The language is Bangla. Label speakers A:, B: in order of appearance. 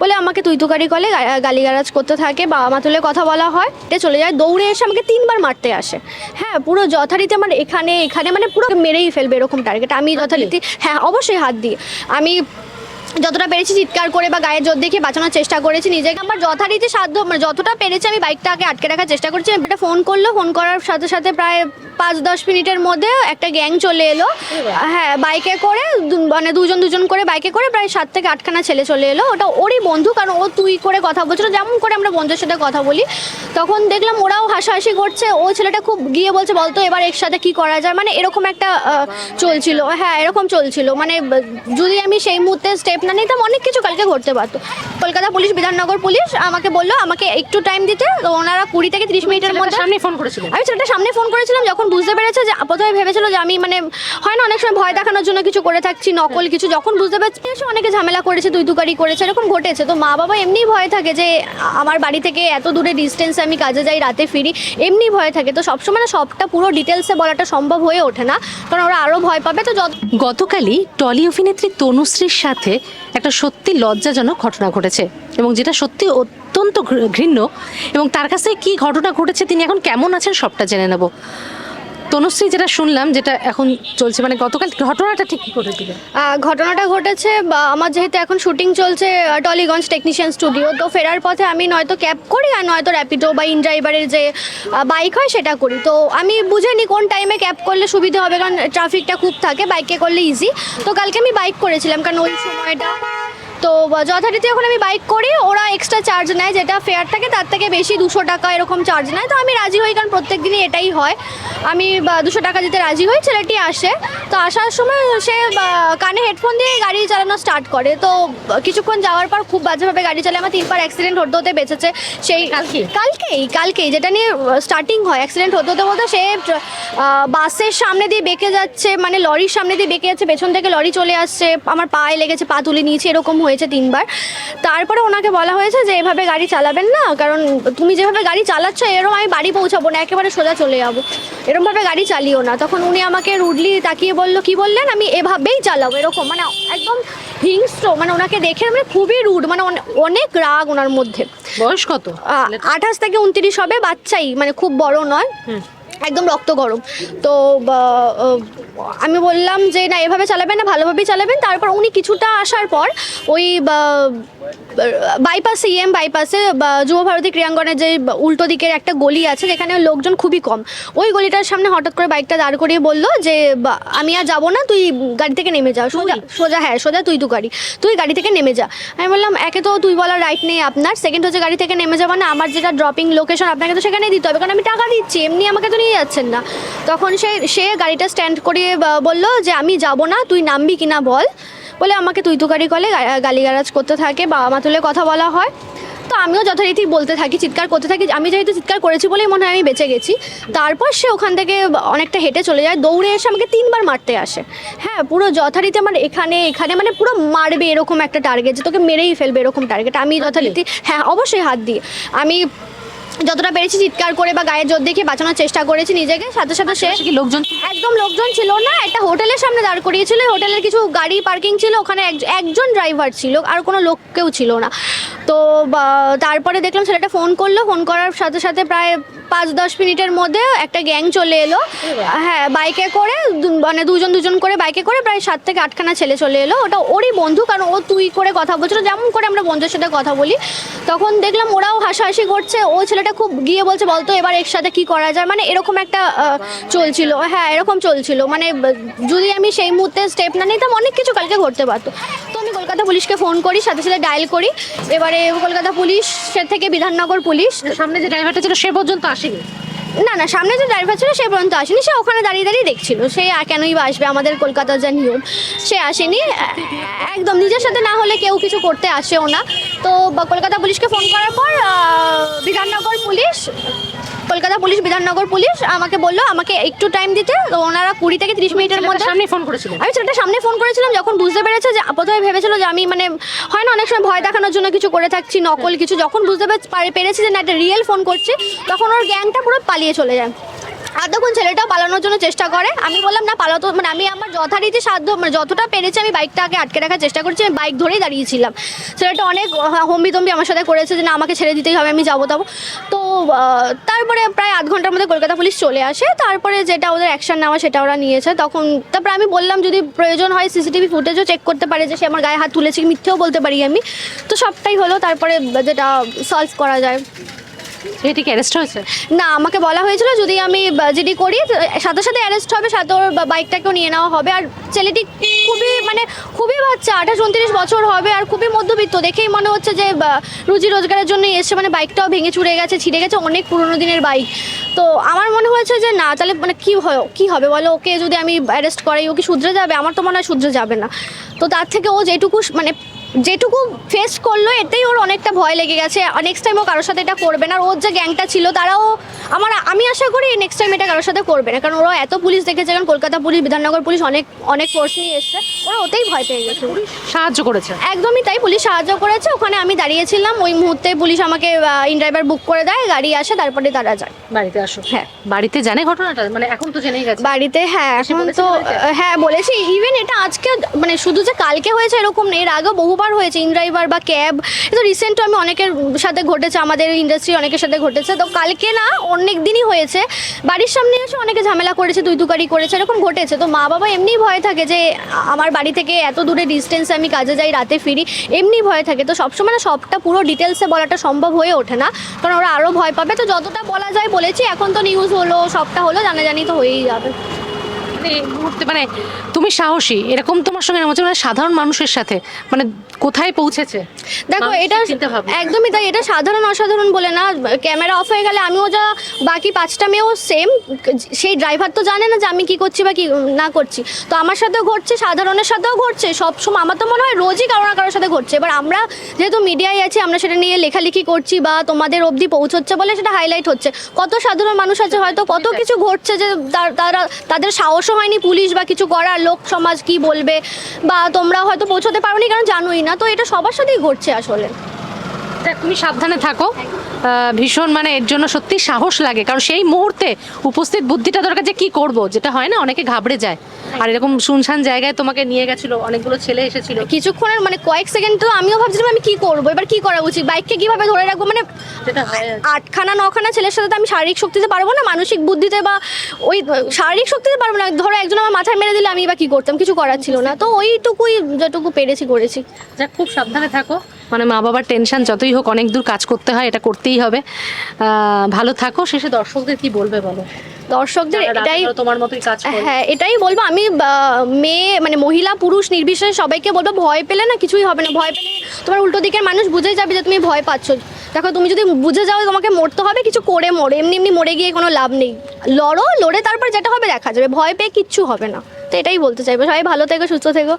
A: বলে আমাকে তুই তুকারি কলে গালিগালাজ করতে থাকে, বাবা মা তুলে কথা বলা হয়। চলে যায়, দৌড়ে এসে আমাকে তিনবার মারতে আসে। হ্যাঁ পুরো যথারীতি আমার এখানে এখানে মানে পুরো মেরেই ফেলবে এরকম টার্গেট আমি যথারীতি হ্যাঁ অবশ্যই হাত দিই আমি যতটা পেরেছি চিৎকার করে বা গায়ে জোর দেখিয়ে বাঁচানোর চেষ্টা করেছি, নিজেকে আমার যথারীতি সাধ্য মানে যতটা পেরেছি আমি বাইকটাকে আটকে রাখার চেষ্টা করছি। একটা ফোন করল, ফোন করার সাথে সাথে প্রায় পাঁচ দশ মিনিটের মধ্যে একটা গ্যাং চলে এলো। হ্যাঁ বাইকে করে মানে দুজন দুজন করে বাইকে করে প্রায় সাত থেকে আটখানা ছেলে চলে এলো। ওটা ওরই বন্ধু, কারণ ও তুই করে কথা বলছিল, যেমন করে আমরা বন্ধুর সাথে কথা বলি। তখন দেখলাম ওরাও হাসাহাসি করছে ও ছেলেটা খুব গিয়ে বলছে বলতো এবার একসাথে কি করা যায়? মানে এরকম একটা চলছিল। হ্যাঁ এরকম চলছিল। মানে যদি আমি সেই মুহূর্তে স্টেপ না নিতাম অনেক কিছু কালকে ঘটতে পারতো। কলকাতা পুলিশ বিধাননগর পুলিশ আমাকে বলল আমাকে একটু টাইম দিতে। তো ওনারা কুড়ি থেকে তিরিশ মিনিটের মধ্যে
B: সামনে ফোন করেছিলেন
A: আমি ছেলেটা সামনে ফোন করেছিলাম যখন বুঝতে পেরেছে যে প্রথমে ভেবেছিল যে আমি মানে হয় না অনেক সময় ভয় দেখানোর জন্য কিছু করে থাকছি নকল কিছু। যখন বুঝতে পারছি অনেকে ঝামেলা করেছে দুই দুকারি করেছে এরকম ঘটেছে। তো মা বাবা এমনিই ভয় থাকে যে আমার বাড়ি থেকে এত দূরে ডিস্টেন্সে আমি কাজে যাই, রাতে ফিরি, এমনি ভয় থাকে। তো সবসময় না সবটা পুরো ডিটেলসে বলাটা সম্ভব হয়ে ওঠে না, কারণ ওরা আরও ভয় পাবে। তো
B: গতকালই টলি অভিনেত্রী তনুশ্রীর সাথে একটা সত্যি লজ্জাজনক ঘটনা ঘটেছে, এবং যেটা সত্যি অত্যন্ত ঘৃণ্য, এবং তার কাছে কি ঘটনা ঘটেছে, তিনি এখন কেমন আছেন সবটা জেনে নেব। তনুশ্রী যেটা শুনলাম যেটা এখন চলছে মানে গতকাল ঘটনাটা ঠিক কি ঘটেছিল
A: আহ, ঘটনাটা ঘটেছে বা আমার যেহেতু এখন শুটিং চলছে টলিগঞ্জ টেকনিশিয়ান স্টুডিও তো ফেরার পথে আমি নয়তো ক্যাব করি আর নয়তো র্যাপিডো বা ইন ড্রাইভারের যে বাইক হয় সেটা করি। তো আমি বুঝে নি কোন টাইমে ক্যাব করলে সুবিধা হবে কারণ ট্রাফিকটা খুব থাকে বাইকে করলে ইজি তো কালকে আমি বাইক করেছিলাম কারণ ওই সময়টা তো যথারীতি যখন আমি বাইক করি ওরা এক্সট্রা চার্জ নেয় যেটা ফেয়ার থাকে তার থেকে বেশি দুশো টাকা এরকম চার্জ নেয়। তো আমি রাজি হই কারণ প্রত্যেক দিনই এটাই হয়। আমি দুশো টাকা দিতে রাজি হই ছেলেটি আসে। তো আসার সময় সে কানে হেডফোন দিয়ে গাড়ি চালানো স্টার্ট করে। তো কিছুক্ষণ যাওয়ার পর খুব বাজেভাবে গাড়ি চালায়। আমার তিনবার অ্যাক্সিডেন্ট হতে হতে বেঁচেছে। সেই
B: কালকে?
A: কালকেই কালকেই যেটা নিয়ে স্টার্টিং হয় অ্যাক্সিডেন্ট হতে হতে বলতে সে বাসের সামনে দিয়ে বেঁকে যাচ্ছে মানে লরির সামনে দিয়ে বেঁকে যাচ্ছে পেছন থেকে লরি চলে আসছে আমার পায়ে লেগেছে পা তুলে নিয়েছে এরকম হয়েছে তিনবার। তারপরে ওনাকে বলা হয়েছে যে এভাবে গাড়ি চালাবেন না কারণ তুমি যেভাবে গাড়ি চালাচ্ছ এরকম আমি বাড়ি পৌঁছাবো না একেবারে সোজা চলে যাব। এরকমভাবে গাড়ি চালিও না। তখন উনি আমাকে রুডলি তাকিয়ে বলল কি বললেন? আমি এভাবেই চালাবো। এরকম মানে একদম হিংস্র মানে ওনাকে দেখে মানে খুবই রুড মানে অনেক রাগ ওনার মধ্যে।
B: বয়স কত?
A: আঠাশ থেকে উনত্রিশ হবে বাচ্চাই মানে খুব বড় নয়। একদম রক্ত গরম। তো আমি বললাম যে, না, এভাবে চালাবেন না, ভালোভাবেই চালাবেন। তারপর উনি কিছুটা আসার পর ওই বাইপাসে ইএম বাইপাসে যুব ভারতী ক্রিয়াঙ্গনের যে উল্টো দিকের একটা গলি আছে যেখানে লোকজন খুবই কম। ওই গলিটার সামনে হঠাৎ করে বাইকটা দাঁড় করিয়ে বলল যে বা, আমি আর যাব না তুই গাড়ি থেকে নেমে যা। সোজা সোজা হ্যাঁ সোজা তুই তু গাড়ি তুই গাড়ি থেকে নেমে যা। আমি বললাম একে তো তুই বলার রাইট নেই আপনার। সেকেন্ড হচ্ছে গাড়ি থেকে নেমে যাওয়া না আমার যেটা ড্রপিং লোকেশন আপনাকে তো সেখানেই দিতে হবে কারণ আমি টাকা দিচ্ছি এমনি আমাকে তো নিয়ে যাচ্ছেন না। তখন সে সে গাড়িটা স্ট্যান্ড করিয়ে বলল যে আমি যাব না তুই নামবি কিনা বল। বলে আমাকে তুই তুকারি কলে গালিগালাজ করতে থাকে, বাবা মা তুলে কথা বলা হয়। তো আমিও যথারীতি বলতে থাকি, চিৎকার করতে থাকি, আমি যেহেতু চিৎকার করেছি বলেই মনে হয় আমি বেঁচে গেছি। তারপর সে ওখান থেকে অনেকটা হেঁটে চলে যায়, দৌড়ে এসে আমাকে তিনবার মারতে আসে। হ্যাঁ পুরো যথারীতি আমার এখানে এখানে মানে পুরো মারবে এরকম একটা টার্গেট যে তোকে মেরেই ফেলবে এরকম টার্গেট আমি যথারীতি হ্যাঁ অবশ্যই হাত দিয়ে। আমি যতটা পেরেছি চিৎকার করে বা গায়ে জোর দেখিয়ে বাঁচানোর চেষ্টা করেছি নিজেকে। সাথে সাথে সে
B: লোকজন
A: একদম লোকজন ছিল না একটা হোটেলের সামনে দাঁড় করিয়েছিল। হোটেলের কিছু গাড়ি পার্কিং ছিল ওখানে এক- একজন ড্রাইভার ছিল আর কোনো লোক কেউ ছিল না। তো তারপরে দেখলাম ছেলেটা ফোন করল ফোন করার সাথে সাথে প্রায় পাঁচ দশ মিনিটের মধ্যে একটা গ্যাং চলে এলো। হ্যাঁ বাইকে করে মানে দুজন দুজন করে বাইকে করে প্রায় সাত থেকে আটখানা ছেলে চলে এলো। ওটা ওরই বন্ধু কারণ ও তুই করে কথা বলছিল যেমন করে আমরা বন্ধুদের সাথে কথা বলি। তখন দেখলাম ওরাও হাসাহাসি করছে ও ছেলেটা খুব গিয়ে বলছে, বলতো এবার এর সাথে কি করা যায়? মানে এরকম একটা চলছিল। হ্যাঁ এরকম চলছিল। মানে যদি আমি সেই মুহূর্তে স্টেপ না নিতাম, অনেক কিছু কালকে ঘটতে পারতো। তো আমি কলকাতা পুলিশকে ফোন করি, সাথে সাথে ডায়াল করি। এবারে কলকাতা পুলিশ থেকে বিধাননগর পুলিশ।
B: সামনে যে ড্রাইভারটা ছিল, সে পর্যন্ত আসেনি?
A: না না, সামনে যে ড্রাইভার ছিল সে পর্যন্ত আসেনি, সে ওখানে দাঁড়িয়ে দাঁড়িয়ে দেখছিল। সে আর কেনই বা আসবে, আমাদের কলকাতার যা নিয়ম, সে আসেনি। একদম নিজের সাথে না হলে কেউ কিছু করতে আসেও না। তো কলকাতা পুলিশকে ফোন করার পর Bidhannagar police Kolkata police Bidhannagar police আমাকে বলল আমাকে একটু টাইম দিতে। তো ওনারা কুড়ি থেকে তিরিশ মিনিটের মধ্যে
B: সামনে ফোন করেছিলাম
A: আমি ছেলেটা সামনে ফোন করেছিলাম যখন বুঝতে পেরেছে যে প্রথমে ভেবেছিল যে আমি মানে হয় না অনেক সময় ভয় দেখানোর জন্য কিছু করে থাকছি নকল কিছু। যখন বুঝতে পেরেছি যে না একটা রিয়েল ফোন করছি তখন ওর গ্যাংটা পুরো পালিয়ে চলে যায়। আর তখন ছেলেটা পালানোর জন্য চেষ্টা করে? আমি বললাম, না পালাতো মানে আমি আমার যথারীতি সাধ্য মানে যতটা পেরেছি আমি বাইকটাকে আটকে রাখার চেষ্টা করছি, আমি বাইক ধরেই দাঁড়িয়েছিলাম। ছেলেটা অনেক হম্বি তম্বি আমার সাথে করেছে যে, না, আমাকে ছেড়ে দিতেই হবে, আমি যাব তাবো তো তারপরে প্রায় আধ ঘণ্টার মধ্যে কলকাতা পুলিশ চলে আসে। তারপরে যেটা ওদের অ্যাকশন নেওয়া সেটা ওরা নিয়েছে। তখন তারপরে আমি বললাম, যদি প্রয়োজন হয় সিসিটিভি ফুটেজও চেক করতে পারে যে, সে আমার গায়ে হাত তুলেছে মিথ্যেও বলতে পারি আমি। তো সবটাই হলো। তারপরে যেটা সলভ করা যায়।
B: এটি কি অ্যারেস্ট হয়েছে?
A: না, আমাকে বলা হয়েছিল যদি আমি জিডি করি সাথে সাথে অ্যারেস্ট হবে, সাথে ওর বাইকটাকেও নিয়ে নেওয়া হবে। আর ছেলেটি খুবই মানে খুবই বাচ্চা, আঠাশ, উনত্রিশ বছর হবে, আর খুবই মধ্যবিত্ত। দেখেই মনে হচ্ছে যে রুজি রোজগারের জন্য এসে মানে বাইকটাও ভেঙে চুরে গেছে, ছিঁড়ে গেছে অনেক পুরোনো দিনের বাইক তো আমার মনে হয়েছে যে, না, তাহলে মানে কী হয় কী হবে? বলো, ওকে যদি আমি অ্যারেস্ট করাই, ও কি শুধরে যাবে? আমার তো মনে হয় শুধরে যাবে না। তো তার থেকে ও যেটুকু মানে যেটুকু ফেস করল এতেই ওর অনেকটা ভয় লেগে গেছে। নেক্সট টাইম ও কারোর সাথে এটা করবে না। আর ওর যে গ্যাংটা ছিল তারাও আমার আমি আশা করি নেক্সট টাইম এটা কারোর সাথে করবে না। কারণ ওরা এত পুলিশ দেখেছে কারণ কলকাতা পুলিশ বিধাননগর পুলিশ অনেক অনেক ফোর্স নিয়ে এসছে। ওরা ওতেই ভয় পেয়ে গেছে।
B: সাহায্য করেছে।
A: একদমই তাই পুলিশ সাহায্য করেছে। ওখানে আমি দাঁড়িয়েছিলাম। ওই মুহূর্তে পুলিশ আমাকে ইন ড্রাইভার বুক করে দেয়। গাড়ি আসে তারপরে তারা যায়।
B: বাড়িতে আসো।
A: হ্যাঁ।
B: বাড়িতে জানে ঘটনাটা? মানে এখন তো জেনেই গেছে।
A: বাড়িতে হ্যাঁ এখন তো হ্যাঁ বলেছি। ইভেন এটা আজকে মানে শুধু যে কালকে হয়েছে এরকম নেই এর আগেও বহুবার হয়েছে ইন ড্রাইভার বা ক্যাব। তো রিসেন্টও আমি অনেকের সাথে ঘটেছে, আমাদের ইন্ডাস্ট্রি অনেকের সাথে ঘটেছে। তো কালকে না অনেক দিনই হয়েছে, বাড়ির সামনে এসে অনেকে ঝামেলা করেছে তুই তুকারি করেছে, এরকম ঘটেছে। তো মা বাবা এমনি ভয় থাকে যে, আমার বাড়ি থেকে এত দূরে ডিস্টেন্সে আমি কাজে যাই, রাতে ফিরি, এমনি ভয় থাকে। তো সবসময় না সবটা পুরো ডিটেলসে বলাটা সম্ভব হয়ে ওঠে না, কারণ ওরা আরও ভয় পাবে। তো যতটা বলা যায় বলেছি, এখন তো নিউজ হলো, সবটা হলো, জানাজানি তো হয়েই যাবে।
B: মানে এই মুহূর্তে মানে তুমি সাহসী। এরকম তোমার সঙ্গে এরকম হচ্ছে মানে সাধারণ মানুষের সাথে মানে কোথায় পৌঁছেছে?
A: দেখো এটা একদমই তাই এটা সাধারণ অসাধারণ বলে না। ক্যামেরা অফ হয়ে গেলে আমিও যা বাকি পাঁচটা মেয়েও সেম সেই ড্রাইভার তো জানে না যে আমি কি করছি বা কি না করছি। তো আমার সাথেও ঘটছে সাধারণের সাথেও ঘটছে। সবসময় আমার তো মনে হয় রোজই কারও না কারোর সাথে ঘটছে। এবার আমরা যেহেতু মিডিয়ায় আছি আমরা সেটা নিয়ে লেখালেখি করছি বা তোমাদের অবধি পৌঁছচ্ছে বলে সেটা হাইলাইট হচ্ছে। কত সাধারণ মানুষ আছে হয়তো কত কিছু ঘটছে যে তার- তাদের সাহসও হয়নি পুলিশ বা কিছু করার লোক সমাজ কি বলবে? বা তোমরা হয়তো পৌঁছতে পারোনি, কারণ জানোই না। তো এটা সবার সাথেই ঘটছে আসলে।
B: তুমি সাবধানে থাকো। ভীষণ মানে এর জন্য সত্যি সাহস লাগে। কারণ সেই মুহূর্তে উপস্থিত বুদ্ধিটা দরকার যে কি করব যেটা হয় না অনেকে ঘাবড়ে যায়। আর এরকম শুনশান জায়গায় তোমাকে নিয়ে গেছিল অনেকগুলো ছেলে এসেছিল।
A: কিছুক্ষণের মানে কয়েক সেকেন্ড তো আমিও ভাবছিলাম আমি কি করব এবার কি করা উচিত? বাইককে কীভাবে ধরে রাখব? মানে আটখানা নখানা ছেলের সাথে তো আমি শারীরিক শক্তিতে পারব না মানসিক বুদ্ধিতে বা ওই শারীরিক শক্তিতে পারব না। ধরো একজন আমার মাথায় মেরে দিলে আমি বা কি করতাম? কিছু করার ছিল না। তো ওইটুকুই যেটুকু পেরেছি করেছি।
B: যাক খুব সাবধানে থাকো। মানে মা বাবার টেনশন যতই হোক অনেক দূর কাজ করতে হয় এটা করতেই হবে। ভালো থাকো শেষে দর্শকদের কি বলবে বলো?
A: দর্শকদের এটাই
B: তোমার মতোই কাজ
A: হ্যাঁ এটাই বলব আমি মেয়ে মানে মহিলা পুরুষ নির্বিশেষে সবাইকে বলব ভয় পেলে না কিছুই হবে না। ভয় পেলে তোমার উল্টো দিকের মানুষ বুঝেই যাবে যে তুমি ভয় পাচ্ছ। দেখো তুমি যদি বুঝে যাও তোমাকে মরতে হবে কিছু করে মরে। এমনি এমনি মরে গিয়ে কোনো লাভ নেই। লড়ো লড়ে তারপর যেটা হবে দেখা যাবে। ভয় পেয়ে কিচ্ছু হবে না। তো এটাই বলতে চাইব। সবাই ভালো থেকো সুস্থ থেকো।